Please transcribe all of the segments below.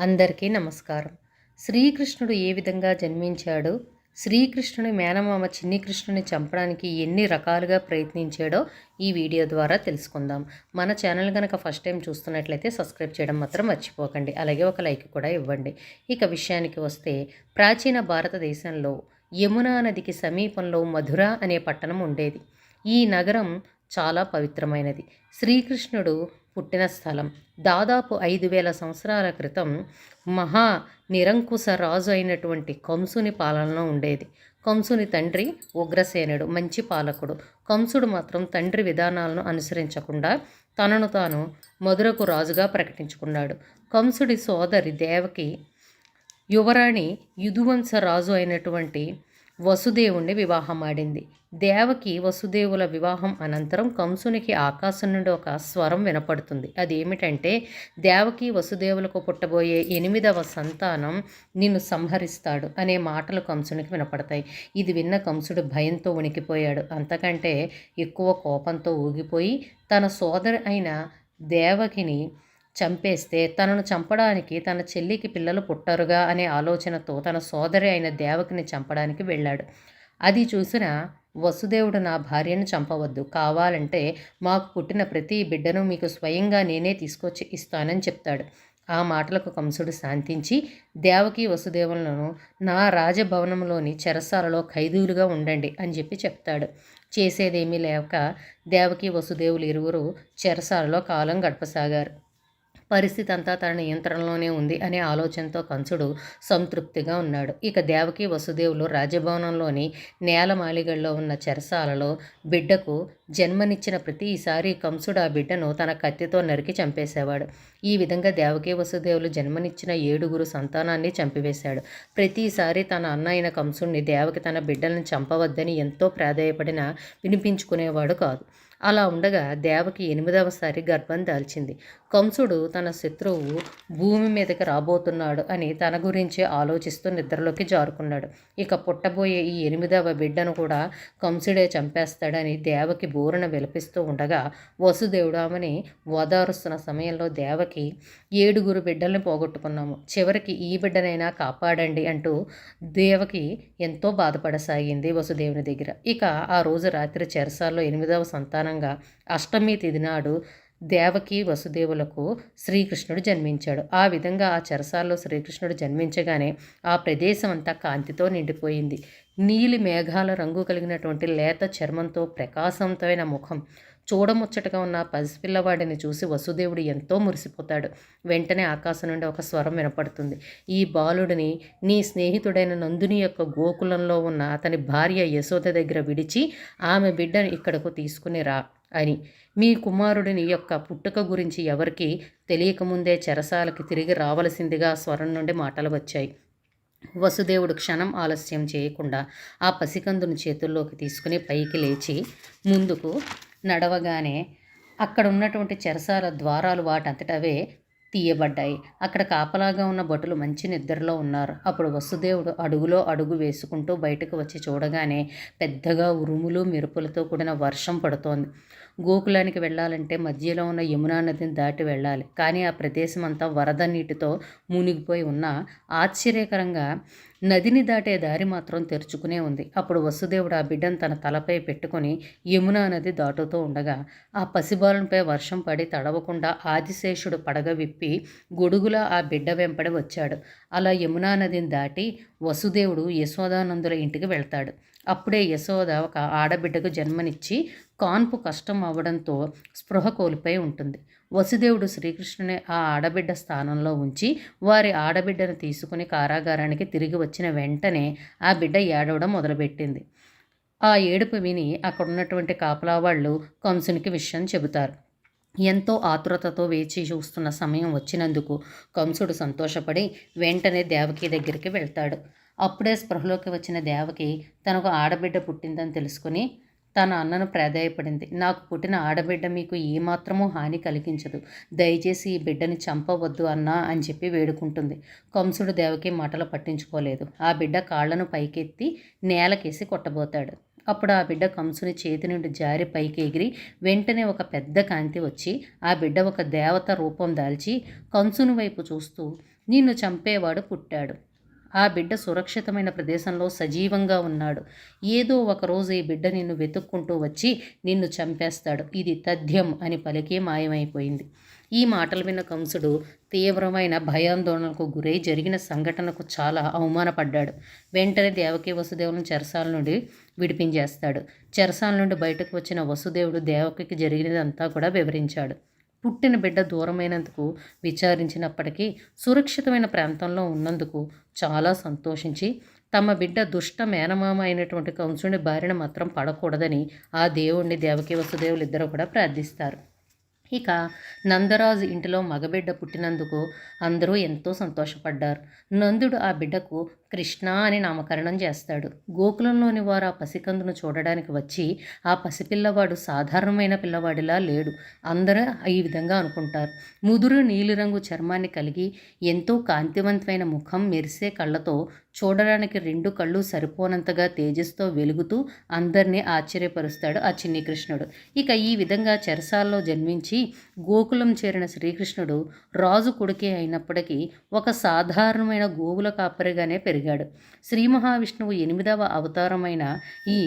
అందరికీ నమస్కారం. శ్రీకృష్ణుడు ఏ విధంగా జన్మించాడు శ్రీకృష్ణుని మేనమామ చిన్ని కృష్ణుని చంపడానికి ఎన్ని రకాలుగా ప్రయత్నించాడో ఈ వీడియో ద్వారా తెలుసుకుందాం. మన ఛానల్ కనుక ఫస్ట్ టైం చూస్తున్నట్లయితే సబ్స్క్రైబ్ చేయడం మాత్రం మర్చిపోకండి. అలాగే ఒక లైక్ కూడా ఇవ్వండి. ఇక విషయానికి వస్తే ప్రాచీన భారతదేశంలో యమునా నదికి సమీపంలో మధుర అనే పట్టణం ఉండేది. ఈ నగరం చాలా పవిత్రమైనది. శ్రీకృష్ణుడు పుట్టిన స్థలం. దాదాపు ఐదు వేల సంవత్సరాల క్రితం మహా నిరంకుశ రాజు అయినటువంటి కంసుని పాలనలో ఉండేది. కంసుని తండ్రి ఉగ్రసేనుడు మంచి పాలకుడు. కంసుడు మాత్రం తండ్రి విధానాలను అనుసరించకుండా తనను తాను మధురకు రాజుగా ప్రకటించుకున్నాడు. కంసుడి సోదరి దేవకి యువరాణి యుధువంశ రాజు అయినటువంటి వసుదేవుణ్ణి వివాహం ఆడింది. దేవకి వసుదేవుల వివాహం అనంతరం కంసునికి ఆకాశం నుండి ఒక స్వరం వినపడుతుంది. అది ఏమిటంటే దేవకి వసుదేవులకు పుట్టబోయే ఎనిమిదవ సంతానం నిన్ను సంహరిస్తాడు అనే మాటలు కంసునికి వినపడతాయి. ఇది విన్న కంసుడు భయంతో ఉనికిపోయాడు. అంతకంటే ఎక్కువ కోపంతో ఊగిపోయి తన సోదరి అయిన దేవకిని చంపేస్తే తనను చంపడానికి తన చెల్లికి పిల్లలు పుట్టరుగా అనే ఆలోచనతో తన సోదరి అయిన దేవకిని చంపడానికి వెళ్ళాడు. అది చూసిన వసుదేవుడు నా భార్యను చంపవద్దు. కావాలంటే మాకు పుట్టిన ప్రతి బిడ్డను మీకు స్వయంగా నేనే తీసుకొచ్చి ఇస్తానని చెప్తాడు ఆ మాటలకు కంసుడు శాంతించి దేవకి వసుదేవులను నా రాజభవనంలోని చెరసాలలో ఖైదీలుగా ఉండండి అని చెప్పి చెప్తాడు. చేసేదేమీ లేక దేవకి వసుదేవులు ఇరువురు చెరసాలలో కాలం గడపసాగారు. పరిస్థితి అంతా తన నియంత్రణలోనే ఉంది అనే ఆలోచనతో కంసుడు సంతృప్తిగా ఉన్నాడు. ఇక దేవకి వసుదేవులు రాజభవనంలోని నేలమాలిగల్లో ఉన్న చెరసాలలో బిడ్డకు జన్మనిచ్చిన ప్రతిసారి కంసుడు ఆ బిడ్డను తన కత్తితో నరికి చంపేసేవాడు. ఈ విధంగా దేవకి వసుదేవులు జన్మనిచ్చిన ఏడుగురు సంతానాన్ని చంపివేశాడు. ప్రతిసారి తన అన్న అయిన కంసుడిని దేవకి తన బిడ్డలను చంపవద్దని ఎంతో ప్రాధాయపడిన వినిపించుకునేవాడు కాదు. అలా ఉండగా దేవకి ఎనిమిదవసారి గర్భం దాల్చింది. కంసుడు తన శత్రువు భూమి మీదకి రాబోతున్నాడు అని తన గురించి ఆలోచిస్తూ నిద్రలోకి జారుకున్నాడు. ఇక పుట్టబోయే ఈ ఎనిమిదవ బిడ్డను కూడా కంసుడే చంపేస్తాడని దేవకి బూరన విలపిస్తూ ఉండగా వసుదేవుడు ఆమెని ఓదారుస్తున్న సమయంలో దేవకి ఏడుగురు బిడ్డల్ని పోగొట్టుకున్నాము. చివరికి ఈ బిడ్డనైనా కాపాడండి అంటూ దేవకి ఎంతో బాధపడసాగింది వసుదేవుని దగ్గర. ఇక ఆ రోజు రాత్రి చెరసాల్లో ఎనిమిదవ సంతానంగా అష్టమి తిదినాడు దేవకి వసుదేవులకు శ్రీకృష్ణుడు జన్మించాడు. ఆ విధంగా ఆ చెరసాల్లో శ్రీకృష్ణుడు జన్మించగానే ఆ ప్రదేశం అంతా కాంతితో నిండిపోయింది. నీలి మేఘాల రంగు కలిగినటువంటి లేత చర్మంతో ప్రకాశవంతమైన ముఖం. చూడముచ్చటగా ఉన్న పసిపిల్లవాడిని చూసి వసుదేవుడు ఎంతో మురిసిపోతాడు. వెంటనే ఆకాశం నుండి ఒక స్వరం వినపడుతుంది. ఈ బాలుడిని నీ స్నేహితుడైన నందుని యొక్క గోకులంలో ఉన్న అతని భార్య యశోద దగ్గర విడిచి ఆమె బిడ్డను ఇక్కడకు తీసుకుని రా. అని. మీ కుమారుడిని యొక్క పుట్టుక గురించి ఎవరికి తెలియకముందే చెరసాలకి తిరిగి రావలసిందిగా స్వరం నుండి మాటలు వచ్చాయి. వసుదేవుడు క్షణం ఆలస్యం చేయకుండా ఆ పసికందును చేతుల్లోకి తీసుకుని పైకి లేచి ముందుకు నడవగానే అక్కడ ఉన్నటువంటి చెరసాల ద్వారాలు వాటంతటవే తీయబడ్డాయి. అక్కడ కాపలాగా ఉన్న భటులు మంచి నిద్రలో ఉన్నారు. అప్పుడు వసుదేవుడు అడుగులో అడుగు వేసుకుంటూ బయటకు వచ్చి చూడగానే పెద్దగా ఉరుములు మెరుపులతో కూడిన వర్షం పడుతోంది. గోకులానికి వెళ్ళాలంటే మధ్యలో ఉన్న యమునా నదిని దాటి వెళ్ళాలి. కానీ ఆ ప్రదేశం అంతా వరద నీటితో మునిగిపోయి ఉన్న ఆశ్చర్యకరంగా నదిని దాటే దారి మాత్రం తెరుచుకునే ఉంది. అప్పుడు వసుదేవుడు ఆ బిడ్డను తన తలపై పెట్టుకుని యమునా నది దాటుతూ ఉండగా ఆ పసిబాలునిపై వర్షం పడి తడవకుండా ఆదిశేషుడు పడగ విప్పి గొడుగులా ఆ బిడ్డ వెంపడి వచ్చాడు. అలా యమునా నదిని దాటి వసుదేవుడు యశోదానందుల ఇంటికి వెళ్తాడు. అప్పుడే యశోద ఒక ఆడబిడ్డకు జన్మనిచ్చి కాన్పు కష్టం అవ్వడంతో స్పృహ కోల్పోయి ఉంటుంది. వసుదేవుడు శ్రీకృష్ణుని ఆ ఆడబిడ్డ స్థానంలో ఉంచి వారి ఆడబిడ్డను తీసుకుని కారాగారానికి తిరిగి వచ్చిన వెంటనే ఆ బిడ్డ ఏడవడం మొదలుపెట్టింది. ఆ ఏడుపు విని అక్కడున్నటువంటి కాపలా వాళ్ళు కంసునికి విషయం చెబుతారు. ఎంతో ఆతురతతో వేచి చూస్తున్న సమయం వచ్చినందుకు కంసుడు సంతోషపడి వెంటనే దేవకి దగ్గరికి వెళ్తాడు. అప్పుడే స్పృహలోకి వచ్చిన దేవకి తనకు ఆడబిడ్డ పుట్టిందని తెలుసుకుని తన అన్నను ప్రాధాయపడింది. నాకు పుట్టిన ఆడబిడ్డ మీకు ఏమాత్రమూ హాని కలిగించదు. దయచేసి ఈ బిడ్డని చంపవద్దు అన్నా అని చెప్పి వేడుకుంటుంది. కంసుడు దేవకి మాటలు పట్టించుకోలేదు. ఆ బిడ్డ కాళ్ళను పైకెత్తి నేలకేసి కొట్టబోతాడు. అప్పుడు ఆ బిడ్డ కంసుని చేతి నుండి జారి పైకి ఎగిరి వెంటనే ఒక పెద్ద కాంతి వచ్చి ఆ బిడ్డ ఒక దేవత రూపం దాల్చి కంసుని వైపు చూస్తూ నిన్ను చంపేవాడు పుట్టాడు. ఆ బిడ్డ సురక్షితమైన ప్రదేశంలో సజీవంగా ఉన్నాడు. ఏదో ఒకరోజు ఈ బిడ్డ నిన్ను వెతుక్కుంటూ వచ్చి నిన్ను చంపేస్తాడు. ఇది తథ్యం అని పలికి మాయమైపోయింది. ఈ మాటలు విన్న కంసుడు తీవ్రమైన భయాందోళనకు గురై జరిగిన సంఘటనకు చాలా అవమానపడ్డాడు. వెంటనే దేవకి వసుదేవులను చెరసాల నుండి విడిపించేస్తాడు. చెరసాల నుండి బయటకు వచ్చిన వసుదేవుడు దేవకికి జరిగినదంతా కూడా వివరించాడు. పుట్టిన బిడ్డ దూరమైనందుకు విచారించినప్పటికీ సురక్షితమైన ప్రాంతంలో ఉన్నందుకు చాలా సంతోషించి తమ బిడ్డ దుష్ట మేనమామ అయినటువంటి కంసుని బారిన మాత్రం పడకూడదని ఆ దేవుణ్ణి దేవకి వసుదేవులు ఇద్దరు కూడా ప్రార్థిస్తారు. ఇక నందరాజు ఇంటిలో మగబిడ్డ పుట్టినందుకు అందరూ ఎంతో సంతోషపడ్డారు. నందుడు ఆ బిడ్డకు కృష్ణ అని నామకరణం చేస్తాడు. గోకులంలోని వారు ఆ పసికందును చూడడానికి వచ్చి ఆ పసిపిల్లవాడు సాధారణమైన పిల్లవాడిలా లేడు. అందరూ ఈ విధంగా అనుకుంటారు. ముదురు నీలిరంగు చర్మాన్ని కలిగి ఎంతో కాంతివంతమైన ముఖం మెరిసే కళ్ళతో చూడడానికి రెండు కళ్ళు సరిపోనంతగా తేజస్తో వెలుగుతూ అందరినీ ఆశ్చర్యపరుస్తాడు ఆ చిన్ని కృష్ణుడు ఇక ఈ విధంగా చెరసాల్లో జన్మించి గోకులం చేరిన శ్రీకృష్ణుడు రాజు కొడుకే అయినప్పటికీ ఒక సాధారణమైన గోవుల కాపరిగానే పెరిగాడు శ్రీ మహావిష్ణువు ఎనిమిదవ అవతారమైన ఈ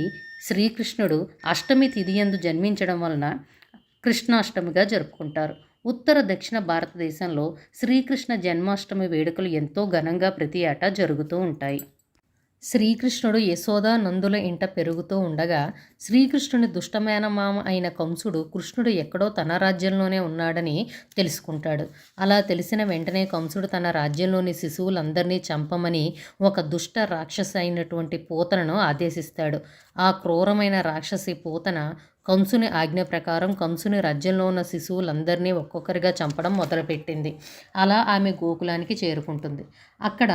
శ్రీకృష్ణుడు అష్టమి తిథియందు జన్మించడం వలన కృష్ణాష్టమిగా జరుపుకుంటారు. ఉత్తర దక్షిణ భారతదేశంలో శ్రీకృష్ణ జన్మాష్టమి వేడుకలు ఎంతో ఘనంగా ప్రతి ఏటా జరుగుతూ ఉంటాయి. శ్రీకృష్ణుడు యశోదా నందుల ఇంట పెరుగుతూ ఉండగా శ్రీకృష్ణుని దుష్టమేనమామ అయిన కంసుడు కృష్ణుడు ఎక్కడో తన రాజ్యంలోనే ఉన్నాడని తెలుసుకుంటాడు. అలా తెలిసిన వెంటనే కంసుడు తన రాజ్యంలోని శిశువులందరినీ చంపమని ఒక దుష్ట రాక్షసి అయినటువంటి పూతనను ఆదేశిస్తాడు. ఆ క్రూరమైన రాక్షసి పూతన కంసుని ఆజ్ఞ ప్రకారం కంసుని రాజ్యంలో ఉన్న శిశువులందరినీ ఒక్కొక్కరిగా చంపడం మొదలుపెట్టింది. అలా ఆమె గోకులానికి చేరుకుంటుంది. అక్కడ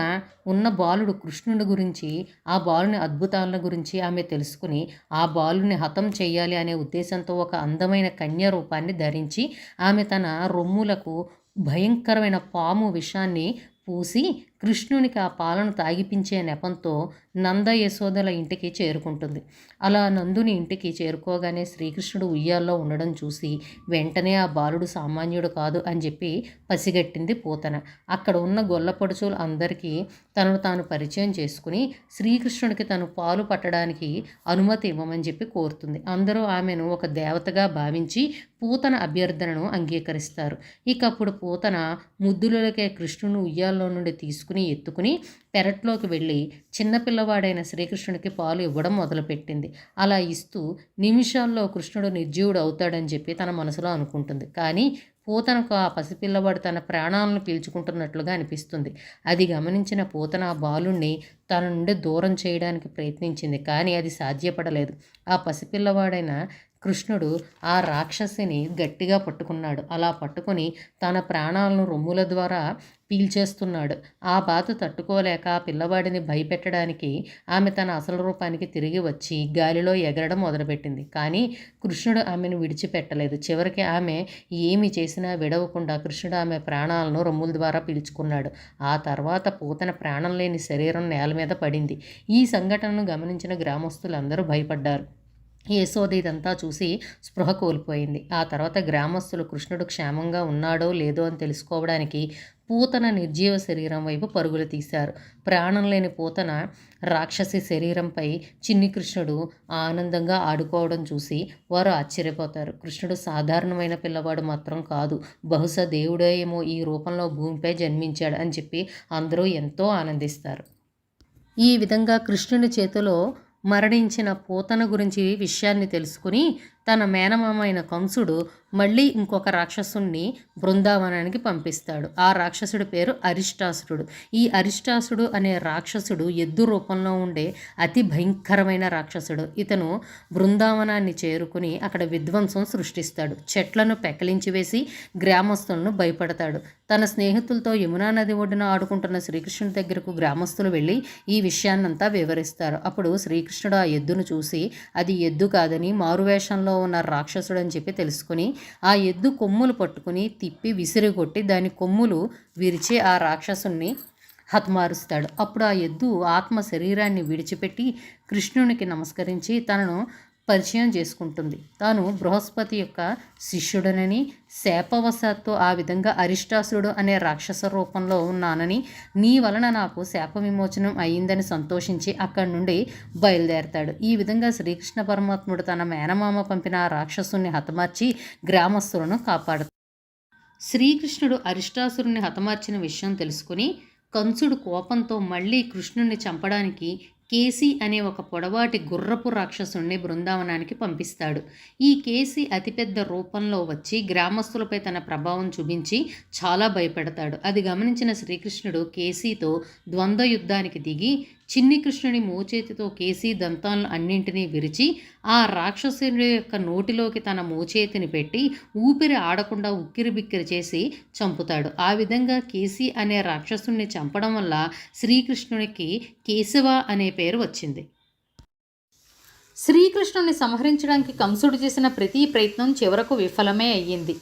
ఉన్న బాలుడు కృష్ణుడి గురించి ఆ బాలుని అద్భుతాలను గురించి ఆమె తెలుసుకుని ఆ బాలుని హతం చేయాలి అనే ఉద్దేశంతో ఒక అందమైన కన్య రూపాన్ని ధరించి ఆమె తన రొమ్ములకు భయంకరమైన పాము విషాన్ని పూసి కృష్ణునికి ఆ పాలను తాగిపించే నెపంతో నంద యశోదల ఇంటికి చేరుకుంటుంది. అలా నందుని ఇంటికి చేరుకోగానే శ్రీకృష్ణుడు ఉయ్యాల్లో ఉండడం చూసి వెంటనే ఆ బాలుడు సామాన్యుడు కాదు అని చెప్పి పసిగట్టింది పూతన. అక్కడ ఉన్న గొల్లపడుచులు అందరికీ తనను తాను పరిచయం చేసుకుని శ్రీకృష్ణుడికి తను పాలు పట్టడానికి అనుమతి ఇవ్వమని చెప్పి కోరుతుంది. అందరూ ఆమెను ఒక దేవతగా భావించి పూతన అభ్యర్థనను అంగీకరిస్తారు. ఇక అప్పుడు పూతన ముద్దులకే కృష్ణుని ఉయ్యాల్లో నుండి తీసుకు తీసుకుని ఎత్తుకుని పెరట్లోకి వెళ్ళి చిన్నపిల్లవాడైన శ్రీకృష్ణుడికి పాలు ఇవ్వడం మొదలుపెట్టింది. అలా ఇస్తూ నిమిషాల్లో కృష్ణుడు నిర్జీవుడు అవుతాడని చెప్పి తన మనసులో అనుకుంటుంది. కానీ పూతనకు ఆ పసిపిల్లవాడు తన ప్రాణాలను పీల్చుకుంటున్నట్లుగా అనిపిస్తుంది. అది గమనించిన పూతన ఆ బాలుణ్ణి తన నుండి దూరం చేయడానికి ప్రయత్నించింది. కానీ అది సాధ్యపడలేదు. ఆ పసిపిల్లవాడైన కృష్ణుడు ఆ రాక్షసిని గట్టిగా పట్టుకున్నాడు. అలా పట్టుకొని తన ప్రాణాలను రొమ్ముల ద్వారా పీల్చేస్తున్నాడు. ఆ బాధ తట్టుకోలేక ఆ పిల్లవాడిని భయపెట్టడానికి ఆమె తన అసలు రూపానికి తిరిగి వచ్చి గాలిలో ఎగరడం మొదలుపెట్టింది. కానీ కృష్ణుడు ఆమెను విడిచిపెట్టలేదు. చివరికి ఆమె ఏమి చేసినా విడవకుండా కృష్ణుడు ఆమె ప్రాణాలను రొమ్ముల ద్వారా పీల్చుకున్నాడు. ఆ తర్వాత పూతన ప్రాణం లేని శరీరం నేల మీద పడింది. ఈ సంఘటనను గమనించిన గ్రామస్తులందరూ భయపడ్డారు. యశోద ఇదంతా చూసి స్పృహ కోల్పోయింది. ఆ తర్వాత గ్రామస్తులు కృష్ణుడు క్షేమంగా ఉన్నాడో లేదో అని తెలుసుకోవడానికి పూతన నిర్జీవ శరీరం వైపు పరుగులు తీశారు. ప్రాణం లేని పూతన రాక్షసి శరీరంపై చిన్ని కృష్ణుడు ఆనందంగా ఆడుకోవడం చూసి వారు ఆశ్చర్యపోతారు. కృష్ణుడు సాధారణమైన పిల్లవాడు మాత్రం కాదు. బహుశా దేవుడే ఏమో ఈ రూపంలో భూమిపై జన్మించాడు అని చెప్పి అందరూ ఎంతో ఆనందిస్తారు. ఈ విధంగా కృష్ణుని చేతిలో మరణించిన పోతన గురించి విషయాన్ని తెలుసుకుని తన మేనమామైన కంసుడు మళ్ళీ ఇంకొక రాక్షసుణ్ణి బృందావనానికి పంపిస్తాడు. ఆ రాక్షసుడి పేరు అరిష్టాసురుడు. ఈ అరిష్టాసుడు అనే రాక్షసుడు ఎద్దు రూపంలో ఉండే అతి భయంకరమైన రాక్షసుడు. ఇతను బృందావనాన్ని చేరుకుని అక్కడ విధ్వంసం సృష్టిస్తాడు. చెట్లను పెకలించి వేసి గ్రామస్తులను భయపడతాడు. తన స్నేహితులతో యమునా నది ఒడ్డున ఆడుకుంటున్న శ్రీకృష్ణుడి దగ్గరకు గ్రామస్తులు వెళ్ళి ఈ విషయాన్నంతా వివరిస్తారు. అప్పుడు శ్రీకృష్ణుడు ఆ ఎద్దును చూసి అది ఎద్దు కాదని మారువేషంలో ఉన్న రాక్షసుడు అని చెప్పి తెలుసుకుని ఆ ఎద్దు కొమ్ములు పట్టుకుని తిప్పి విసిరిగొట్టి దాని కొమ్ములు విరిచి ఆ రాక్షసుని హతమారుస్తాడు. అప్పుడు ఆ ఎద్దు ఆత్మ శరీరాన్ని విడిచిపెట్టి కృష్ణునికి నమస్కరించి తనను పరిచయం చేసుకుంటుంది. తాను బృహస్పతి యొక్క శిష్యుడనని శాపవశాత్తు ఆ విధంగా అరిష్టాసురుడు అనే రాక్షస రూపంలో ఉన్నానని నీ వలన నాకు శాప విమోచనం అయ్యిందని సంతోషించి అక్కడి నుండి బయలుదేరతాడు. ఈ విధంగా శ్రీకృష్ణ పరమాత్ముడు తన మేనమామ పంపిన ఆ రాక్షసుని హతమార్చి గ్రామస్తులను కాపాడుతాడు. శ్రీకృష్ణుడు అరిష్టాసురుని హతమార్చిన విషయం తెలుసుకుని కంసుడు కోపంతో మళ్ళీ కృష్ణుణ్ణి చంపడానికి కేసి అనే ఒక పొడవాటి గుర్రపు రాక్షసుణ్ణి బృందావనానికి పంపిస్తాడు. ఈ కేసి అతిపెద్ద రూపంలో వచ్చి గ్రామస్తులపై తన ప్రభావం చూపించి చాలా భయపెడతాడు. అది గమనించిన శ్రీకృష్ణుడు కేసీతో ద్వంద్వ యుద్ధానికి దిగి చిన్ని కృష్ణుని మోచేతితో కేసీ దంతాలను అన్నింటినీ విరిచి ఆ రాక్షసుడి యొక్క నోటిలోకి తన మోచేతిని పెట్టి ఊపిరి ఆడకుండా ఉక్కిరి బిక్కిరి చేసి చంపుతాడు. ఆ విధంగా కేసీ అనే రాక్షసుణ్ణి చంపడం వల్ల శ్రీకృష్ణునికి కేశవ అనే పేరు వచ్చింది. శ్రీకృష్ణుని సంహరించడానికి కంసుడు చేసిన ప్రతి ప్రయత్నం చివరకు విఫలమే అయ్యింది.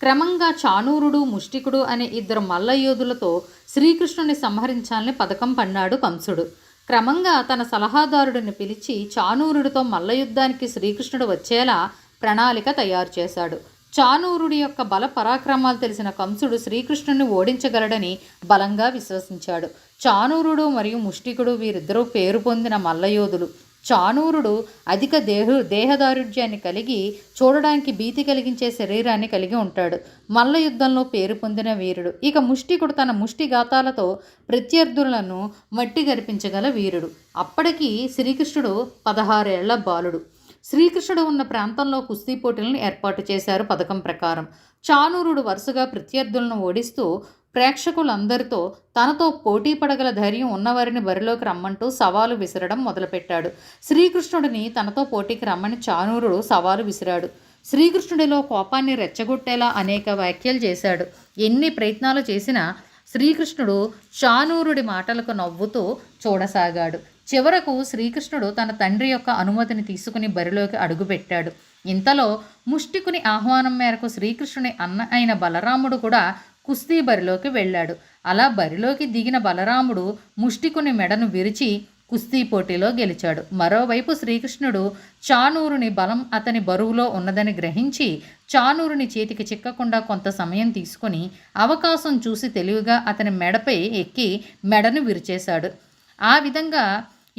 క్రమంగా చానూరుడు ముష్టికుడు అనే ఇద్దరు మల్లయోధులతో శ్రీకృష్ణుని సంహరించాలని పథకం పన్నాడు కంసుడు. క్రమంగా తన సలహాదారుడిని పిలిచి చానూరుడితో మల్లయుద్ధానికి శ్రీకృష్ణుడు వచ్చేలా ప్రణాళిక తయారు చేశాడు. చానూరుడి యొక్క బల పరాక్రమాలు తెలిసిన కంసుడు శ్రీకృష్ణుని ఓడించగలడని బలంగా విశ్వసించాడు. చానూరుడు మరియు ముష్టికుడు వీరిద్దరూ పేరు పొందిన మల్లయోధులు. చానూరుడు అధిక దేహ దేహదారుఢ్యాన్ని కలిగి చూడడానికి భీతి కలిగించే శరీరాన్ని కలిగి ఉంటాడు. మల్ల యుద్ధంలో పేరు పొందిన వీరుడు. ఇక ముష్టికుడు తన ముష్టి గాతాలతో ప్రత్యర్థులను మట్టి గరిపించగల వీరుడు. అప్పటికి శ్రీకృష్ణుడు పదహారేళ్ళ బాలుడు. శ్రీకృష్ణుడు ఉన్న ప్రాంతంలో కుస్తీ పోటీలను ఏర్పాటు చేశారు పథకం ప్రకారం. చానూరుడు వరుసగా ప్రత్యర్థులను ఓడిస్తూ ప్రేక్షకులందరితో తనతో పోటీ పడగల ధైర్యం ఉన్నవారిని బరిలోకి రమ్మంటూ సవాలు విసరడం మొదలుపెట్టాడు. శ్రీకృష్ణుడిని తనతో పోటీకి రమ్మని చానూరుడు సవాలు విసిరాడు. శ్రీకృష్ణుడిలో కోపాన్ని రెచ్చగొట్టేలా అనేక వ్యాఖ్యలు చేశాడు. ఎన్ని ప్రయత్నాలు చేసినా శ్రీకృష్ణుడు చానూరుడి మాటలకు నవ్వుతూ చూడసాగాడు. చివరకు శ్రీకృష్ణుడు తన తండ్రి యొక్క అనుమతిని తీసుకుని బరిలోకి అడుగుపెట్టాడు. ఇంతలో ముష్టికుని ఆహ్వానం మేరకు శ్రీకృష్ణుని అన్న అయిన బలరాముడు కూడా కుస్తీ బరిలోకి వెళ్ళాడు. అలా బరిలోకి దిగిన బలరాముడు ముష్టికుని మెడను విరిచి కుస్తీ పోటీలో గెలిచాడు. మరోవైపు శ్రీకృష్ణుడు చానూరుని బలం అతని బరువులో ఉన్నదని గ్రహించి చానూరుని చేతికి చిక్కకుండా కొంత సమయం తీసుకొని అవకాశం చూసి తెలివిగా అతని మెడపై ఎక్కి మెడను విరిచేశాడు. ఆ విధంగా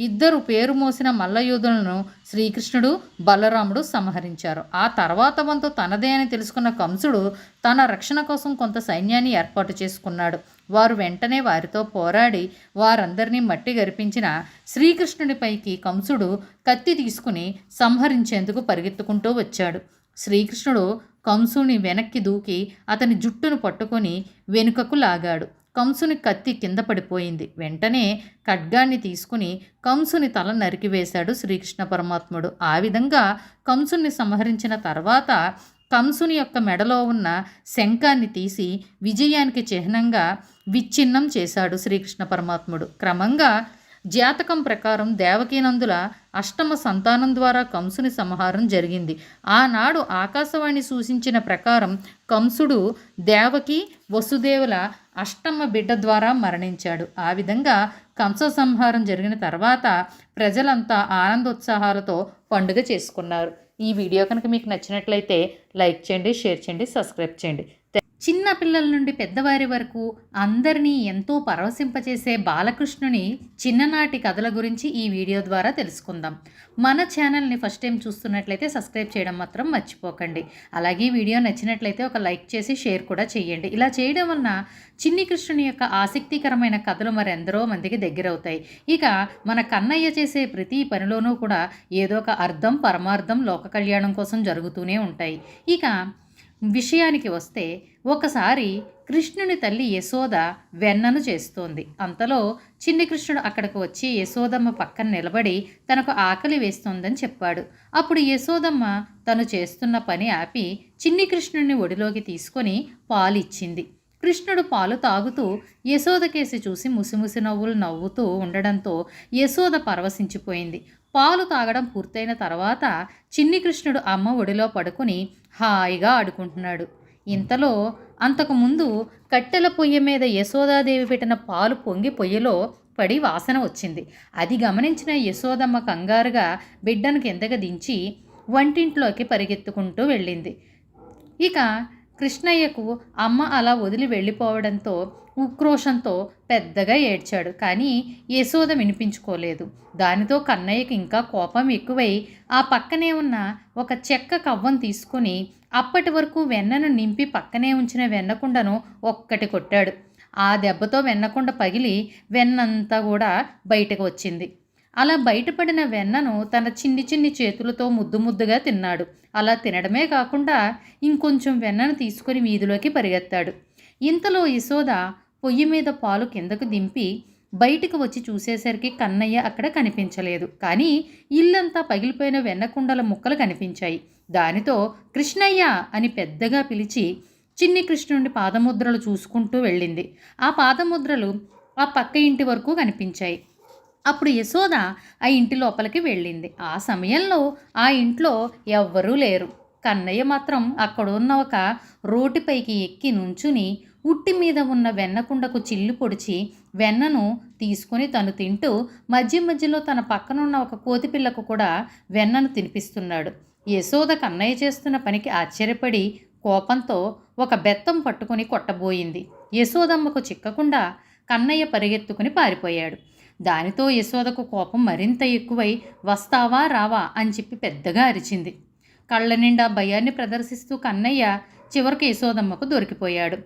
ఇద్దరు పేరు మోసిన మల్లయోధులను శ్రీకృష్ణుడు బలరాముడు సంహరించారు. ఆ తర్వాత వంతు తనదే అని తెలుసుకున్న కంసుడు తన రక్షణ కోసం కొంత సైన్యాన్ని ఏర్పాటు చేసుకున్నాడు. వారు వెంటనే వారితో పోరాడి వారందరినీ మట్టి గరిపించిన శ్రీకృష్ణుడిపైకి కంసుడు కత్తి తీసుకుని సంహరించేందుకు పరిగెత్తుకుంటూ వచ్చాడు. శ్రీకృష్ణుడు కంసుని వెనక్కి దూకి అతని జుట్టును పట్టుకొని వెనుకకు లాగాడు. కంసుని కత్తి కింద పడిపోయింది. వెంటనే ఖడ్గాన్ని తీసుకుని కంసుని తల నరికివేశాడు శ్రీకృష్ణ పరమాత్ముడు. ఆ విధంగా కంసుని సంహరించిన తర్వాత కంసుని యొక్క మెడలో ఉన్న శంఖాన్ని తీసి విజయానికి చిహ్నంగా విచ్ఛిన్నం చేశాడు శ్రీకృష్ణ పరమాత్ముడు. క్రమంగా జాతకం ప్రకారం దేవకీనందుల అష్టమ సంతానం ద్వారా కంసుని సంహారం జరిగింది. ఆనాడు ఆకాశవాణి సూచించిన ప్రకారం కంసుడు దేవకి వసుదేవుల అష్టమ బిడ్డ ద్వారా మరణించాడు. ఆ విధంగా కంస సంహారం జరిగిన తర్వాత ప్రజలంతా ఆనందోత్సాహాలతో పండుగ చేసుకున్నారు. ఈ వీడియో కనుక మీకు నచ్చినట్లయితే లైక్ చేయండి షేర్ చేయండి సబ్స్క్రైబ్ చేయండి. చిన్న పిల్లల నుండి పెద్దవారి వరకు అందరినీ ఎంతో పరవశింపచేసే బాలకృష్ణుని చిన్ననాటి కథల గురించి ఈ వీడియో ద్వారా తెలుసుకుందాం. మన ఛానల్ని ఫస్ట్ టైం చూస్తున్నట్లయితే సబ్స్క్రైబ్ చేయడం మాత్రం మర్చిపోకండి. అలాగే వీడియో నచ్చినట్లయితే ఒక లైక్ చేసి షేర్ కూడా చేయండి. ఇలా చేయడం వలన చిన్ని కృష్ణుని యొక్క ఆసక్తికరమైన కథలు మరెందరో మందికి దగ్గరవుతాయి. ఇక మన కన్నయ్య చేసే ప్రతి పనిలోనూ కూడా ఏదో ఒక అర్థం పరమార్థం లోక కళ్యాణం కోసం జరుగుతూనే ఉంటాయి. ఇక విషయానికి వస్తే ఒకసారి కృష్ణుని తల్లి యశోద వెన్నను చేస్తోంది. అంతలో చిన్ని కృష్ణుడు అక్కడికి వచ్చి యశోదమ్మ పక్కన నిలబడి తనకు ఆకలి వేస్తోందని చెప్పాడు. అప్పుడు యశోదమ్మ తను చేస్తున్న పని ఆపి చిన్ని కృష్ణుడిని ఒడిలోకి తీసుకొని పాలు ఇచ్చింది కృష్ణుడు పాలు తాగుతూ యశోద కేసి చూసి ముసిముసి నవ్వులు నవ్వుతూ ఉండడంతో యశోద పరవశించిపోయింది. పాలు తాగడం పూర్తయిన తర్వాత చిన్ని కృష్ణుడు అమ్మ ఒడిలో పడుకుని హాయిగా ఆడుకుంటున్నాడు. ఇంతలో అంతకుముందు కట్టెల పొయ్యి మీద యశోదాదేవి పెట్టిన పాలు పొంగి పొయ్యిలో పడి వాసన వచ్చింది. అది గమనించిన యశోదమ్మ కంగారుగా బిడ్డను కిందకి దించి వంటింట్లోకి పరిగెత్తుకుంటూ వెళ్ళింది. ఇక కృష్ణయ్యకు అమ్మ అలా వదిలి వెళ్ళిపోవడంతో ఉక్రోషంతో పెద్దగా ఏడ్చాడు. కానీ యశోద వినిపించుకోలేదు. దానితో కన్నయ్యకి ఇంకా కోపం ఎక్కువై ఆ పక్కనే ఉన్న ఒక చెక్క కవ్వం తీసుకొని అప్పటి వరకు వెన్నను నింపి పక్కనే ఉంచిన వెన్నకుండను ఒక్కటి కొట్టాడు. ఆ దెబ్బతో వెన్నకుండ పగిలి వెన్నంతా కూడా బయటకు వచ్చింది. అలా బయటపడిన వెన్నను తన చిన్ని చిన్ని చేతులతో ముద్దు ముద్దుగా తిన్నాడు. అలా తినడమే కాకుండా ఇంకొంచెం వెన్నను తీసుకొని వీధిలోకి పరిగెత్తాడు. ఇంతలో యశోద పొయ్యి మీద పాలు కిందకు దింపి బయటకు వచ్చి చూసేసరికి కన్నయ్య అక్కడ కనిపించలేదు. కానీ ఇల్లంతా పగిలిపోయిన వెన్నకుండల ముక్కలు కనిపించాయి. దానితో కృష్ణయ్య అని పెద్దగా పిలిచి చిన్ని కృష్ణుడి పాదముద్రలు చూసుకుంటూ వెళ్ళింది. ఆ పాదముద్రలు ఆ పక్క ఇంటి వరకు కనిపించాయి. అప్పుడు యశోద ఆ ఇంటి లోపలికి వెళ్ళింది. ఆ సమయంలో ఆ ఇంట్లో ఎవ్వరూ లేరు. కన్నయ్య మాత్రం అక్కడున్న ఒక రోటిపైకి ఎక్కి నుంచుని ఉట్టి మీద ఉన్న వెన్నకుండకు చిల్లు పొడిచి వెన్నను తీసుకుని తను తింటూ మధ్య మధ్యలో తన పక్కనున్న ఒక కోతిపిల్లకు కూడా వెన్నను తినిపిస్తున్నాడు. యశోద కన్నయ్య చేస్తున్న పనికి ఆశ్చర్యపడి కోపంతో ఒక బెత్తం పట్టుకుని కొట్టబోయింది. యశోదమ్మకు చిక్కకుండా కన్నయ్య పరిగెత్తుకుని పారిపోయాడు. దానితో యశోదకు కోపం మరింత ఎక్కువై వస్తావా రావా అని చెప్పి పెద్దగా అరిచింది. కళ్ళ నిండా భయాన్ని ప్రదర్శిస్తూ కన్నయ్య చివరికి యశోదమ్మకు దొరికిపోయాడు.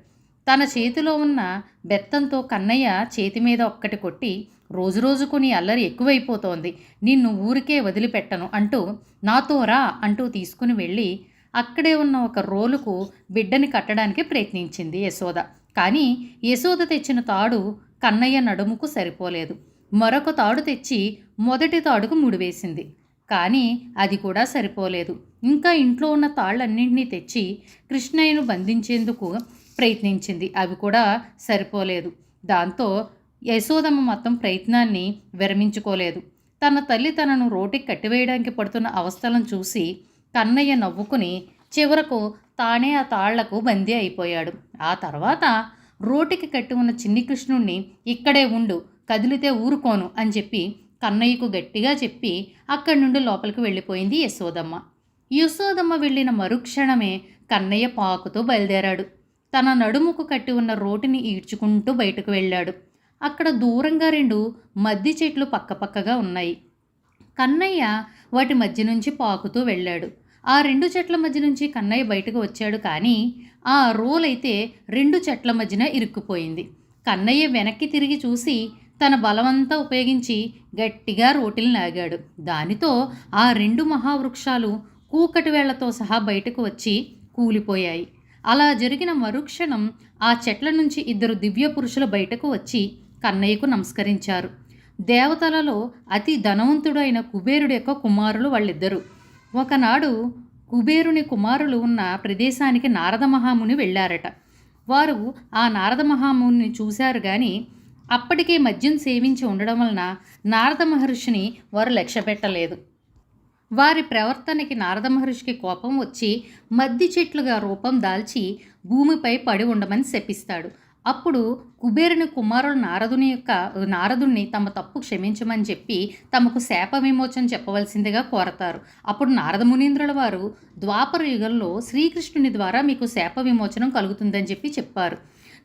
తన చేతిలో ఉన్న బెత్తంతో కన్నయ్య చేతి మీద ఒక్కటి కొట్టి రోజు రోజుకు నీ అల్లరి ఎక్కువైపోతోంది. నిన్ను ఊరికే వదిలిపెట్టను అంటూ నాతో రా అంటూ తీసుకుని వెళ్ళి అక్కడే ఉన్న ఒక రోలుకు బిడ్డని కట్టడానికి ప్రయత్నించింది యశోద. కానీ యశోద తెచ్చిన తాడు కన్నయ్య నడుముకు సరిపోలేదు. మరొక తాడు తెచ్చి మొదటి తాడుకు ముడివేసింది. కానీ అది కూడా సరిపోలేదు. ఇంకా ఇంట్లో ఉన్న తాళ్ళన్నింటినీ తెచ్చి కృష్ణయ్యను బంధించేందుకు ప్రయత్నించింది. అవి కూడా సరిపోలేదు. దాంతో యశోదమ్మ మొత్తం ప్రయత్నాన్ని విరమించుకోలేదు. తన తల్లి తనను రోటికి కట్టివేయడానికి పడుతున్న అవస్థలను చూసి కన్నయ్య నవ్వుకుని చివరకు తానే ఆ తాళ్ళకు బందీ అయిపోయాడు. ఆ తర్వాత రోటికి కట్టి ఉన్న చిన్ని కృష్ణుణ్ణి ఇక్కడే ఉండు కదిలితే ఊరుకోను అని చెప్పి కన్నయ్యకు గట్టిగా చెప్పి అక్కడి నుండి లోపలికి వెళ్ళిపోయింది యశోదమ్మ. యశోదమ్మ వెళ్ళిన మరుక్షణమే కన్నయ్య పాకుతో బయలుదేరాడు. తన నడుముకు కట్టి ఉన్న రోటిని ఈడ్చుకుంటూ బయటకు వెళ్ళాడు. అక్కడ దూరంగా రెండు మద్ది చెట్లు పక్కపక్కగా ఉన్నాయి. కన్నయ్య వాటి మధ్య నుంచి పాకుతూ వెళ్ళాడు. ఆ రెండు చెట్ల మధ్య నుంచి కన్నయ్య బయటకు వచ్చాడు కానీ ఆ రోల్ అయితే రెండు చెట్ల మధ్యన ఇరుక్కుపోయింది. కన్నయ్య వెనక్కి తిరిగి చూసి తన బలమంతా ఉపయోగించి గట్టిగా రోటిని లాగాడు. దానితో ఆ రెండు మహావృక్షాలు కూకటి వేళ్ళతో సహా బయటకు వచ్చి కూలిపోయాయి. అలా జరిగిన మరుక్షణం ఆ చెట్ల నుంచి ఇద్దరు దివ్య పురుషులు బయటకు వచ్చి కన్నయ్యకు నమస్కరించారు. దేవతలలో అతి ధనవంతుడు అయిన కుబేరుడి యొక్క కుమారులు వాళ్ళిద్దరు. ఒకనాడు కుబేరుని కుమారులు ఉన్న ప్రదేశానికి నారద మహాముని వెళ్ళారట. వారు ఆ నారద మహాముని చూశారు కానీ అప్పటికే మద్యం సేవించి ఉండడం వలన నారద మహర్షిని వారు లక్ష్య పెట్టలేదు వారి ప్రవర్తనకి నారద మహర్షికి కోపం వచ్చి మద్ది చెట్లుగా రూపం దాల్చి భూమిపై పడి ఉండమని శపిస్తాడు. అప్పుడు కుబేరుని కుమారుడు నారదుని యొక్క నారదుణ్ణి తమ తప్పు క్షమించమని చెప్పి తమకు శాప విమోచన చెప్పవలసిందిగా కోరతారు. అప్పుడు నారద మునీంద్రుల వారు ద్వాపర యుగంలో శ్రీకృష్ణుని ద్వారా మీకు శాప విమోచనం కలుగుతుందని చెప్పి చెప్పారు.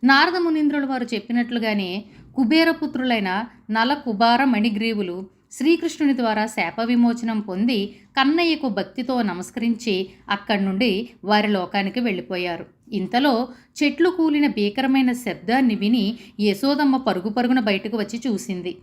నారద మునీంద్రుల వారు చెప్పినట్లుగానే కుబేరపుత్రులైన నల కుబార మణిగ్రీవులు శ్రీకృష్ణుని ద్వారా శాప విమోచనం పొంది కన్నయ్యకు భక్తితో నమస్కరించి అక్కడి నుండి వారి లోకానికి వెళ్ళిపోయారు. ఇంతలో చెట్లు కూలిన భీకరమైన శబ్దాన్ని విని యశోదమ్మ పరుగు పరుగున బయటకు వచ్చి చూసింది.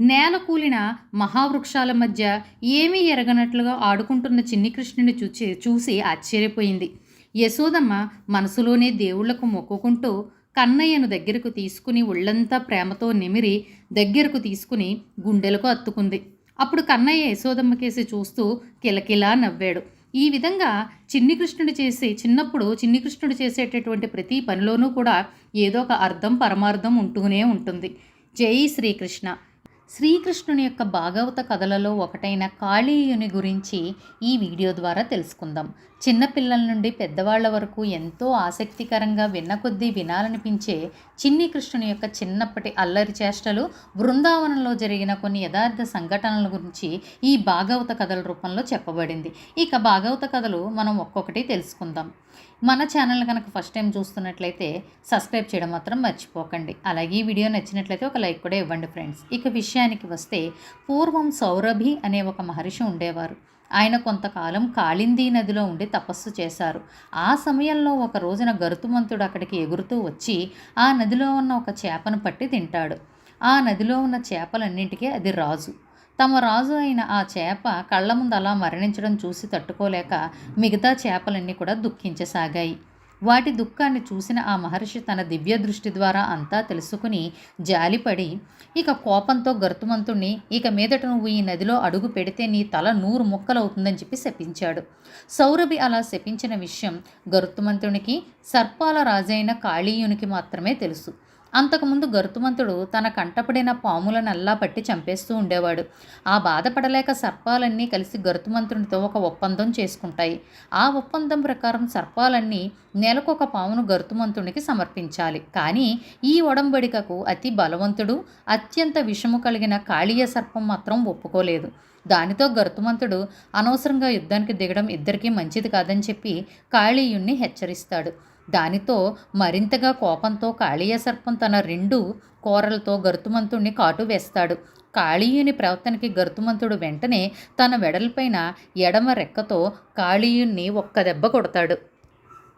నేల కూలిన మహావృక్షాల మధ్య ఏమీ ఎరగనట్లుగా ఆడుకుంటున్న చిన్ని కృష్ణుని చూచి చూసి ఆశ్చర్యపోయింది. యశోదమ్మ మనసులోనే దేవుళ్ళకు మొక్కుకుంటూ కన్నయ్యను దగ్గరకు తీసుకుని ఒళ్ళంతా ప్రేమతో నిమిరి దగ్గరకు తీసుకుని గుండెలకు అత్తుకుంది. అప్పుడు కన్నయ్య యశోదమ్మ కేసి చూస్తూ కిలకిలా నవ్వాడు. ఈ విధంగా చిన్ని కృష్ణుడు చేసి చిన్నప్పుడు చిన్ని కృష్ణుడు చేసేటటువంటి ప్రతి పనిలోనూ కూడా ఏదో ఒక అర్థం పరమార్థం ఉంటూనే ఉంటుంది. జై శ్రీకృష్ణ. శ్రీకృష్ణుని యొక్క భాగవత కథలలో ఒకటైన కాళీయుని గురించి ఈ వీడియో ద్వారా తెలుసుకుందాం. చిన్నపిల్లల నుండి పెద్దవాళ్ళ వరకు ఎంతో ఆసక్తికరంగా విన్న కొద్దీ వినాలనిపించే చిన్ని కృష్ణుని యొక్క చిన్నప్పటి అల్లరి చేష్టలు బృందావనంలో జరిగిన కొన్ని యథార్థ సంఘటనల గురించి ఈ భాగవత కథల రూపంలో చెప్పబడింది. ఇక భాగవత కథలు మనం ఒక్కొక్కటి తెలుసుకుందాం. మన ఛానల్ కనుక ఫస్ట్ టైం చూస్తున్నట్లయితే సబ్స్క్రైబ్ చేయడం మాత్రం మర్చిపోకండి. అలాగే ఈ వీడియో నచ్చినట్లయితే ఒక లైక్ కూడా ఇవ్వండి ఫ్రెండ్స్. ఇక విషయానికి వస్తే పూర్వం సౌరభి అనే ఒక మహర్షి ఉండేవారు. ఆయన కొంతకాలం కాళిందీ నదిలో ఉండి తపస్సు చేశారు. ఆ సమయంలో ఒక రోజున గరుతుమంతుడు అక్కడికి ఎగురుతూ వచ్చి ఆ నదిలో ఉన్న ఒక చేపను పట్టి తింటాడు. ఆ నదిలో ఉన్న చేపలన్నింటికీ అది రాజు. తమ రాజు అయిన ఆ చేప కళ్ళ ముందు అలా మరణించడం చూసి తట్టుకోలేక మిగతా చేపలన్నీ కూడా దుఃఖించసాగాయి. వాటి దుఃఖాన్ని చూసిన ఆ మహర్షి తన దివ్య దృష్టి ద్వారా అంతా తెలుసుకుని జాలిపడి ఇక కోపంతో గర్తుమంతుణ్ణి ఇక మీదట నువ్వు ఈ నదిలో అడుగు పెడితే నీ తల నూరు ముక్కలవుతుందని చెప్పి శపించాడు. సౌరభి అలా శపించిన విషయం గరుత్మంతునికి సర్పాల రాజైన కాళీయునికి మాత్రమే తెలుసు. అంతకుముందు గరుతుమంతుడు తన కంటపడిన పాములనల్లా పట్టి చంపేస్తూ ఉండేవాడు. ఆ బాధపడలేక సర్పాలన్నీ కలిసి గరుతుమంతునితో ఒక ఒప్పందం చేసుకుంటాయి. ఆ ఒప్పందం ప్రకారం సర్పాలన్నీ నెలకొక పామును గరుతుమంతునికి సమర్పించాలి. కానీ ఈ ఒడంబడికకు అతి బలవంతుడు అత్యంత విషము కలిగిన కాళీయ సర్పం మాత్రం ఒప్పుకోలేదు. దానితో గరుతుమంతుడు అనవసరంగా యుద్ధానికి దిగడం ఇద్దరికీ మంచిది కాదని చెప్పి కాళీయుణ్ణి హెచ్చరిస్తాడు. దానితో మరింతగా కోపంతో కాళీయ సర్పం తన రెండు కూరలతో గరుతుమంతుణ్ణి కాటు వేస్తాడు. కాళీయుని ప్రవర్తనకి గరుతుమంతుడు వెంటనే తన వెడల్పైన ఎడమ రెక్కతో కాళీయుణ్ణి ఒక్క దెబ్బ కొడతాడు.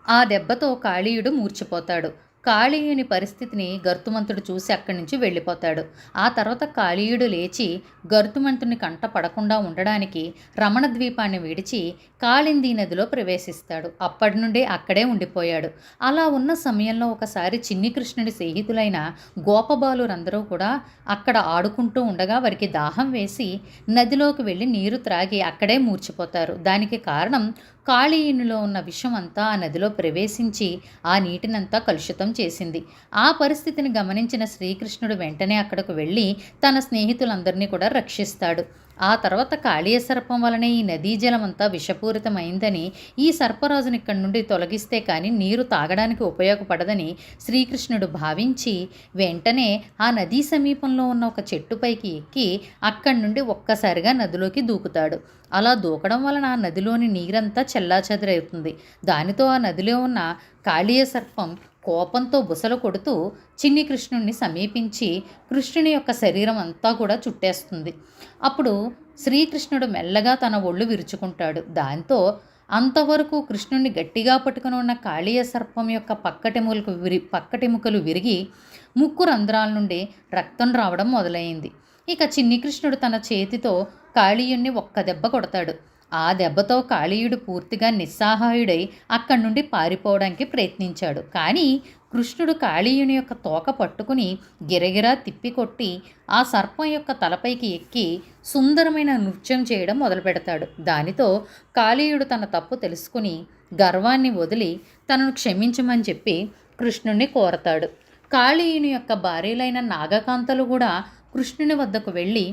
ఆ దెబ్బతో కాళీయుడు మూర్చిపోతాడు. కాళీయుని పరిస్థితిని గర్తుమంతుడు చూసి అక్కడి నుంచి వెళ్ళిపోతాడు. ఆ తర్వాత కాళీయుడు లేచి గర్తుమంతుని కంట పడకుండా ఉండడానికి రమణ ద్వీపాన్ని విడిచి కాళిందీ నదిలో ప్రవేశిస్తాడు. అప్పటి నుండి అక్కడే ఉండిపోయాడు. అలా ఉన్న సమయంలో ఒకసారి చిన్ని కృష్ణుడి స్నేహితులైన గోపబాలురందరూ కూడా అక్కడ ఆడుకుంటూ ఉండగా వారికి దాహం వేసి నదిలోకి వెళ్ళి నీరు త్రాగి అక్కడే మూర్చిపోతారు. దానికి కారణం కాళీయునిలో ఉన్న విషం అంతా ఆ నదిలో ప్రవేశించి ఆ నీటినంతా కలుషితం చేసింది. ఆ పరిస్థితిని గమనించిన శ్రీకృష్ణుడు వెంటనే అక్కడకు వెళ్ళి తన స్నేహితులందరినీ కూడా రక్షిస్తాడు. ఆ తర్వాత కాళీయ సర్పం వలనే ఈ నదీ జలం అంతా విషపూరితమైందని ఈ సర్పరాజుని ఇక్కడి నుండి తొలగిస్తే కానీ నీరు తాగడానికి ఉపయోగపడదని శ్రీకృష్ణుడు భావించి వెంటనే ఆ నదీ సమీపంలో ఉన్న ఒక చెట్టుపైకి ఎక్కి అక్కడి నుండి ఒక్కసారిగా నదిలోకి దూకుతాడు. అలా దూకడం వలన ఆ నదిలోని నీరంతా చెల్లాచెదరవుతుంది. దానితో ఆ నదిలో ఉన్న కాళీయ సర్పం కోపంతో బుసలు కొడుతూ చిన్ని కృష్ణుణ్ణి సమీపించి కృష్ణుని యొక్క శరీరం అంతా కూడా చుట్టేస్తుంది. అప్పుడు శ్రీకృష్ణుడు మెల్లగా తన ఒళ్ళు విరుచుకుంటాడు. దాంతో అంతవరకు కృష్ణుణ్ణి గట్టిగా పట్టుకుని ఉన్న కాళీయ సర్పం యొక్క పక్కటెముకలు విరి పక్కటెముకలు విరిగి ముక్కు రంధ్రాల నుండి రక్తం రావడం మొదలైంది. ఇక చిన్ని కృష్ణుడు తన చేతితో కాళీయుణ్ణి ఒక్క దెబ్బ కొడతాడు. ఆ దెబ్బతో కాళీయుడు పూర్తిగా నిస్సహాయుడై అక్కడి నుండి పారిపోవడానికి ప్రయత్నించాడు. కానీ కృష్ణుడు కాళీయుని యొక్క తోక పట్టుకుని గిరగిరా తిప్పికొట్టి ఆ సర్పం యొక్క తలపైకి ఎక్కి సుందరమైన నృత్యం చేయడం మొదలుపెడతాడు. దానితో కాళీయుడు తన తప్పు తెలుసుకుని గర్వాన్ని వదిలి తనను క్షమించమని చెప్పి కృష్ణుణ్ణి కోరతాడు. కాళీయుని యొక్క భార్యలైన నాగకాంతలు కూడా కృష్ణుని వద్దకు వెళ్ళి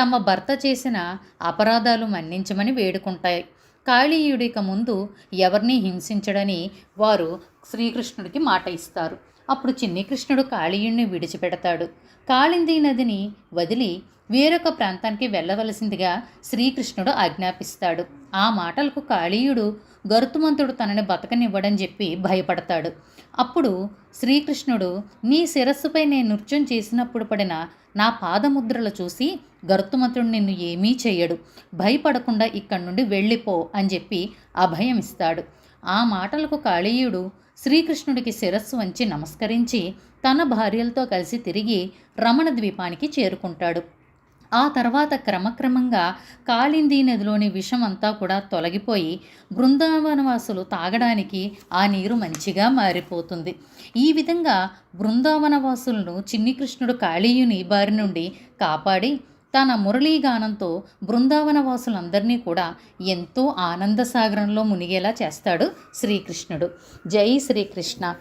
తమ భర్త చేసిన అపరాధాలు మన్నించమని వేడుకుంటాయి. కాళీయుడిక ముందు ఎవరిని హింసించడని వారు శ్రీకృష్ణుడికి మాట ఇస్తారు. అప్పుడు చిన్ని కృష్ణుడు కాళీయుణ్ణి విడిచిపెడతాడు. కాళిందీ నదిని వదిలి వేరొక ప్రాంతానికి వెళ్ళవలసిందిగా శ్రీకృష్ణుడు ఆజ్ఞాపిస్తాడు. ఆ మాటలకు కాళీయుడు గరుతుమంతుడు తనని బతకనివ్వడని చెప్పి భయపడతాడు. అప్పుడు శ్రీకృష్ణుడు నీ శిరస్సుపై నేను నృత్యం చేసినప్పుడు పడిన నా పాదముద్రలు చూసి గరుతుమంతుడు నిన్ను ఏమీ చేయడు భయపడకుండా ఇక్కడి నుండి వెళ్ళిపో అని చెప్పి అభయం ఇస్తాడు. ఆ మాటలకు కాళీయుడు శ్రీకృష్ణుడికి శిరస్సు వంచి నమస్కరించి తన భార్యలతో కలిసి తిరిగి రమణ ద్వీపానికి చేరుకుంటాడు. ఆ తర్వాత క్రమక్రమంగా కాళిందీ నదిలోని విషం అంతా కూడా తొలగిపోయి బృందావనవాసులు తాగడానికి ఆ నీరు మంచిగా మారిపోతుంది. ఈ విధంగా బృందావనవాసులను చిన్ని కృష్ణుడు కాళీయుని బారి నుండి కాపాడి తన మురళీగానంతో బృందావన వాసులందరినీ కూడా ఎంతో ఆనందసాగరంలో మునిగేలా చేస్తాడు శ్రీకృష్ణుడు. జై శ్రీకృష్ణ.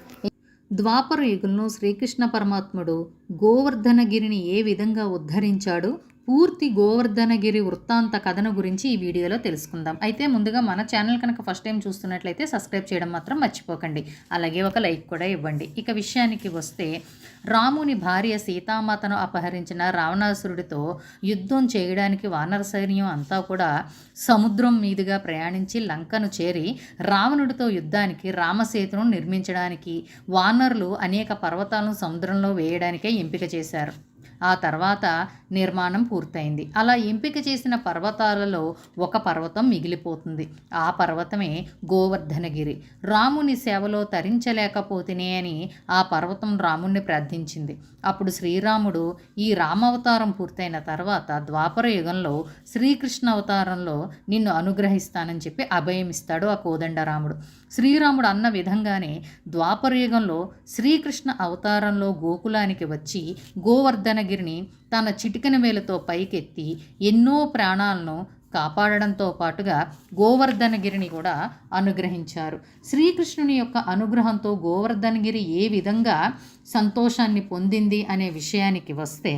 ద్వాపర యుగంలో శ్రీకృష్ణ పరమాత్ముడు గోవర్ధనగిరిని ఏ విధంగా ఉద్ధరించాడు? పూర్తి గోవర్ధనగిరి వృత్తాంత కథను గురించి ఈ వీడియోలో తెలుసుకుందాం. అయితే ముందుగా మన ఛానల్ కనుక ఫస్ట్ టైం చూస్తున్నట్లయితే సబ్స్క్రైబ్ చేయడం మాత్రం మర్చిపోకండి. అలాగే ఒక లైక్ కూడా ఇవ్వండి. ఇక విషయానికి వస్తే రాముని భార్య సీతామాతను అపహరించిన రావణాసురుడితో యుద్ధం చేయడానికి వానర సైన్యం అంతా కూడా సముద్రం మీదుగా ప్రయాణించి లంకను చేరి రావణుడితో యుద్ధానికి రామసేతును నిర్మించడానికి వానరులు అనేక పర్వతాలను సముద్రంలో వేయడానికే ఎంపిక చేశారు. ఆ తర్వాత నిర్మాణం పూర్తయింది. అలా ఎంపిక చేసిన పర్వతాలలో ఒక పర్వతం మిగిలిపోతుంది. ఆ పర్వతమే గోవర్ధనగిరి. రాముని సేవలో తరించలేకపోతేనే అని ఆ పర్వతం రాముణ్ణి ప్రార్థించింది. అప్పుడు శ్రీరాముడు ఈ రామావతారం పూర్తయిన తర్వాత ద్వాపర యుగంలో శ్రీకృష్ణ అవతారంలో నిన్ను అనుగ్రహిస్తానని చెప్పి అభయమిస్తాడు ఆ కోదండరాముడు. శ్రీరాముడు అన్న విధంగానే ద్వాపరయుగంలో శ్రీకృష్ణ అవతారంలో గోకులానికి వచ్చి గోవర్ధనగిరిని తన చిటికెన వేలతో పైకెత్తి ఎన్నో ప్రాణాలను కాపాడడంతో పాటుగా గోవర్ధనగిరిని కూడా అనుగ్రహించారు. శ్రీకృష్ణుని యొక్క అనుగ్రహంతో గోవర్ధనగిరి ఏ విధంగా సంతోషాన్ని పొందింది అనే విషయానికి వస్తే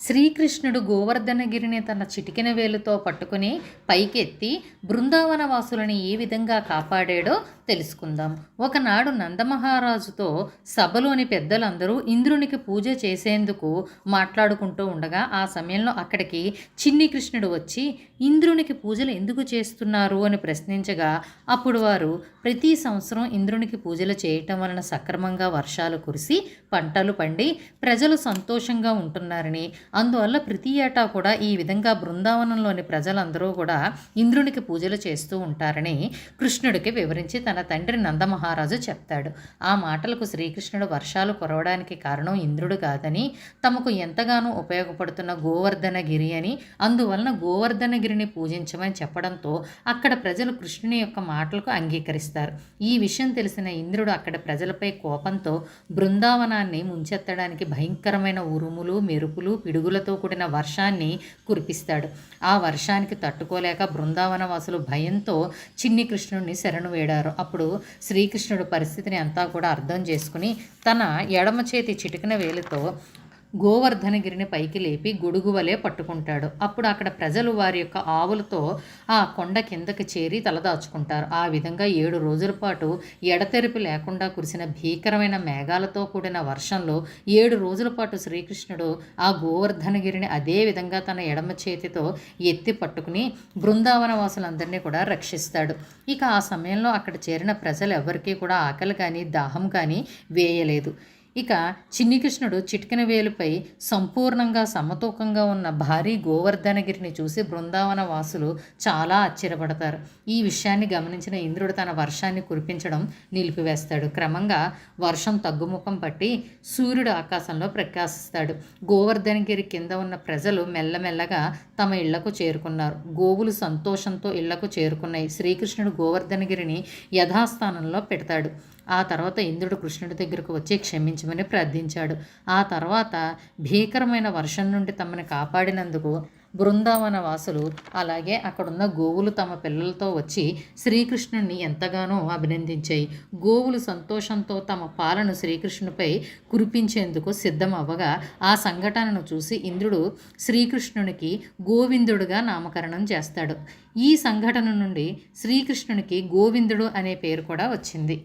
శ్రీకృష్ణుడు గోవర్ధనగిరిని తన చిటికెన వేలుతో పట్టుకుని పైకెత్తి బృందావన వాసులని ఏ విధంగా కాపాడాడో తెలుసుకుందాం. ఒకనాడు నందమహారాజుతో సభలోని పెద్దలందరూ ఇంద్రునికి పూజ చేసేందుకు మాట్లాడుకుంటూ ఉండగా ఆ సమయంలో అక్కడికి చిన్ని కృష్ణుడు వచ్చి ఇంద్రునికి పూజలు ఎందుకు చేస్తున్నారు? అని ప్రశ్నించగా అప్పుడు వారు ప్రతి సంవత్సరం ఇంద్రునికి పూజలు చేయటం వలన సక్రమంగా వర్షాలు కురిసి పంటలు పండి ప్రజలు సంతోషంగా ఉంటున్నారని అందువల్ల ప్రతి ఏటా కూడా ఈ విధంగా బృందావనంలోని ప్రజలందరూ కూడా ఇంద్రునికి పూజలు చేస్తూ ఉంటారని కృష్ణుడికి వివరించి తన తండ్రి నందమహారాజు చెప్తాడు. ఆ మాటలకు శ్రీకృష్ణుడు వర్షాలు కురవడానికి కారణం ఇంద్రుడు కాదని తమకు ఎంతగానో ఉపయోగపడుతున్న గోవర్ధనగిరి అని అందువలన గోవర్ధనగిరిని పూజించమని చెప్పడంతో అక్కడ ప్రజలు కృష్ణుని యొక్క మాటలకు అంగీకరిస్తారు. ఈ విషయం తెలిసిన ఇంద్రుడు అక్కడ ప్రజలపై కోపంతో బృందావనాన్ని ముంచెత్తడానికి భయంకరమైన ఉరుములు మెరుపులు పిడుగులతో కూడిన వర్షాన్ని కురిపిస్తాడు. ఆ వర్షానికి తట్టుకోలేక బృందావన వాసులు భయంతో చిన్ని కృష్ణుడిని శరణు వేడారు. అప్పుడు శ్రీకృష్ణుడు పరిస్థితిని అంతా కూడా అర్థం చేసుకుని తన ఎడమ చేతి చిటికిన వేలుతో గోవర్ధనగిరిని పైకి లేపి గొడుగు వలె పట్టుకుంటాడు. అప్పుడు అక్కడ ప్రజలు వారి యొక్క ఆవులతో ఆ కొండ కిందకి చేరి తలదాచుకుంటారు. ఆ విధంగా ఏడు రోజుల పాటు ఎడతెరిపి లేకుండా కురిసిన భీకరమైన మేఘాలతో కూడిన వర్షంలో ఏడు రోజుల పాటు శ్రీకృష్ణుడు ఆ గోవర్ధనగిరిని అదే విధంగా తన ఎడమ చేతితో ఎత్తి పట్టుకుని బృందావన వాసులందరినీ కూడా రక్షిస్తాడు. ఇక ఆ సమయంలో అక్కడ చేరిన ప్రజలు ఎవరికీ కూడా ఆకలి కానీ దాహం కానీ వేయలేదు. ఇక చిన్నికృష్ణుడు చిటికిన వేలుపై సంపూర్ణంగా సమతూకంగా ఉన్న భారీ గోవర్ధనగిరిని చూసి బృందావన వాసులు చాలా ఆశ్చర్యపడతారు. ఈ విషయాన్ని గమనించిన ఇంద్రుడు తన వర్షాన్ని కురిపించడం నిలిపివేస్తాడు. క్రమంగా వర్షం తగ్గుముఖం పట్టి సూర్యుడు ఆకాశంలో ప్రకాశిస్తాడు. గోవర్ధనగిరి కింద ఉన్న ప్రజలు మెల్లమెల్లగా తమ ఇళ్ళకు చేరుకున్నారు. గోవులు సంతోషంతో ఇళ్ళకు చేరుకున్నాయి. శ్రీకృష్ణుడు గోవర్ధనగిరిని యథాస్థానంలో పెడతాడు. ఆ తర్వాత ఇంద్రుడు కృష్ణుడి దగ్గరకు వచ్చి క్షమించమని ప్రార్థించాడు. ఆ తర్వాత భీకరమైన వర్షం నుండి తమని కాపాడినందుకు బృందావన వాసులు అలాగే అక్కడున్న గోవులు తమ పిల్లలతో వచ్చి శ్రీకృష్ణుణ్ణి ఎంతగానో అభినందించాయి. గోవులు సంతోషంతో తమ పాలను శ్రీకృష్ణునిపై కురిపించేందుకు సిద్ధం అవ్వగా ఆ సంఘటనను చూసి ఇంద్రుడు శ్రీకృష్ణునికి గోవిందుడుగా నామకరణం చేస్తాడు. ఈ సంఘటన నుండి శ్రీకృష్ణునికి గోవిందుడు అనే పేరు కూడా వచ్చింది.